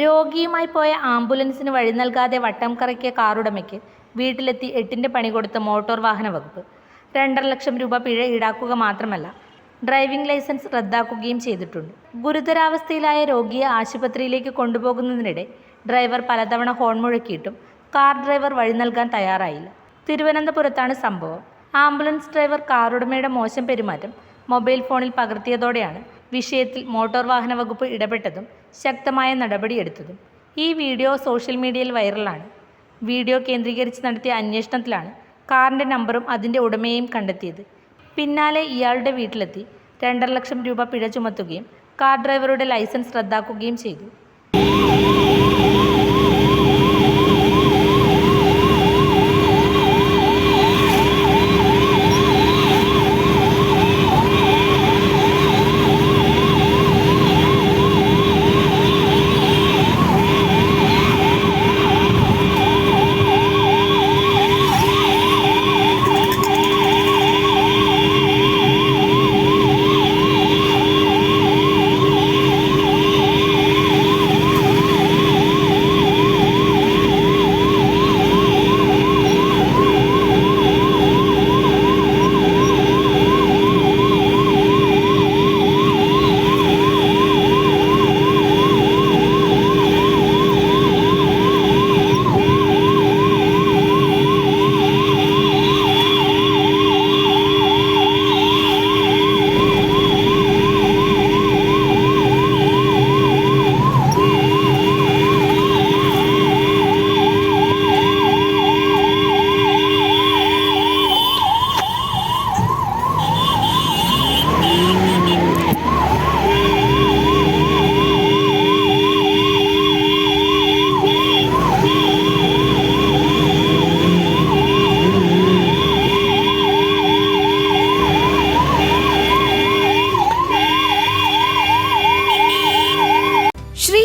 രോഗിയുമായി പോയ ആംബുലൻസിന് വഴി നൽകാതെ വട്ടം കറക്കിയ കാറുടമയ്ക്ക് വീട്ടിലെത്തി എട്ടിന്റെ പണി കൊടുത്ത മോട്ടോർ വാഹന വകുപ്പ്. രണ്ടര ലക്ഷം രൂപ പിഴ ഈടാക്കുക മാത്രമല്ല ഡ്രൈവിംഗ് ലൈസൻസ് റദ്ദാക്കുകയും ചെയ്തിട്ടുണ്ട്. ഗുരുതരാവസ്ഥയിലായ രോഗിയെ ആശുപത്രിയിലേക്ക് കൊണ്ടുപോകുന്നതിനിടെ ഡ്രൈവർ പലതവണ ഹോൺ മുഴക്കിയിട്ടും കാർ ഡ്രൈവർ വഴി നൽകാൻ തയ്യാറായില്ല. തിരുവനന്തപുരത്താണ് സംഭവം. ആംബുലൻസ് ഡ്രൈവർ കാറുടമയുടെ മോശം പെരുമാറ്റം മൊബൈൽ ഫോണിൽ പകർത്തിയതോടെയാണ് വിഷയത്തിൽ മോട്ടോർ വാഹന വകുപ്പ് ഇടപെട്ടതും ശക്തമായ നടപടിയെടുത്തതും ഈ വീഡിയോ സോഷ്യൽ മീഡിയയിൽ വൈറലാണ്. വീഡിയോ കേന്ദ്രീകരിച്ച് നടത്തിയ അന്വേഷണത്തിലാണ് കാറിന്റെ നമ്പറും അതിന്റെ ഉടമയെയും കണ്ടെത്തിയത്. പിന്നാലെ ഇയാളുടെ വീട്ടിലെത്തി രണ്ടര ലക്ഷം രൂപ പിഴ ചുമത്തുകയും കാർ ഡ്രൈവറുടെ ലൈസൻസ് റദ്ദാക്കുകയും ചെയ്തു.